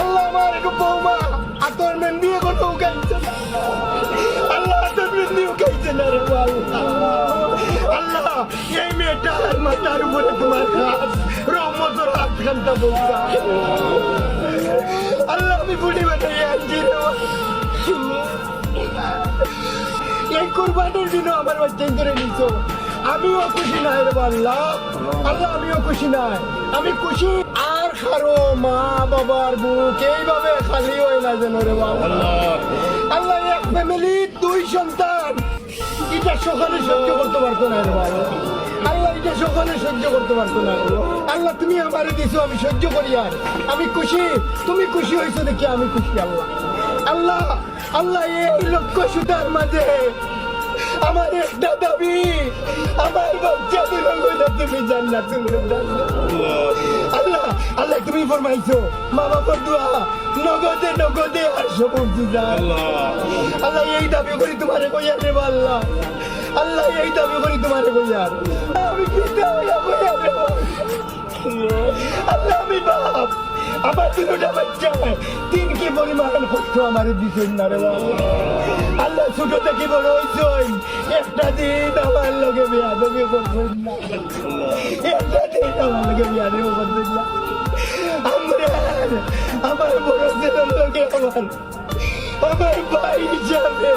আল্লাহ আমার একটু বৌমা আতর মেহেন্দি এখনও উগাইছে না। আল্লাহ আতর মেহেন্দি উগাইছে না রে আল্লাহ, এই মেয়েটার মাথার উপরে তোমার হাত বৌমা। আল্লাহ, আমি বুড়ি বানাই আনছি রে এই কুরবানির আমার বাচ্চা করে নিছো। আমিও খুশি নাই রে আল্লাহ আল্লাহ, আমিও খুশি নাই। আমি খুশি। আর খারো মা বাবার বুক এইভাবে খালি হয় না যেন রে আল্লাহ এক ফ্যামিলি দুই সন্তান। এটা সকালে সহ্য করতে পারতো না রে বাবা। আল্লাহ এটা সহ্য করতে পারতো না আল্লাহ তুমি আমারে দিছো, আমি সহ্য করি আর। আমি খুশি, তুমি খুশি হয়েছো দেখি আমি খুশি আল্লাহ। আল্লাহ আল্লাহ এই লক্ষ সুতার মাঝে আমার একটা দাবি আমার তুমি জান্নাত আল্লাহ আল্লাহ তুমি ফরমাইছো মা বাবার দোয়া নগদে নগদে আর সবুজ আল্লাহ। এই দাবি করি তোমারে কইয়া রে আল্লাহ। আল্লাহ এই দাবি করি তোমারে কইয়ার আমি কইয়া রে আল্লাহ আমি বাপ। আমার দুটা বাচ্চা। তিন কি পরিমাণ কষ্ট আমার দিছেন না রে আল্লাহ ছোট থেকে বড় হইছই একটা দিন আমার লগে বিয়া দেবে করবেন না একটা দিন আমার লগে বিয়া দেবে করবেন না আমরা আমার বড় লগে আমার আমার ভাই হিসাবে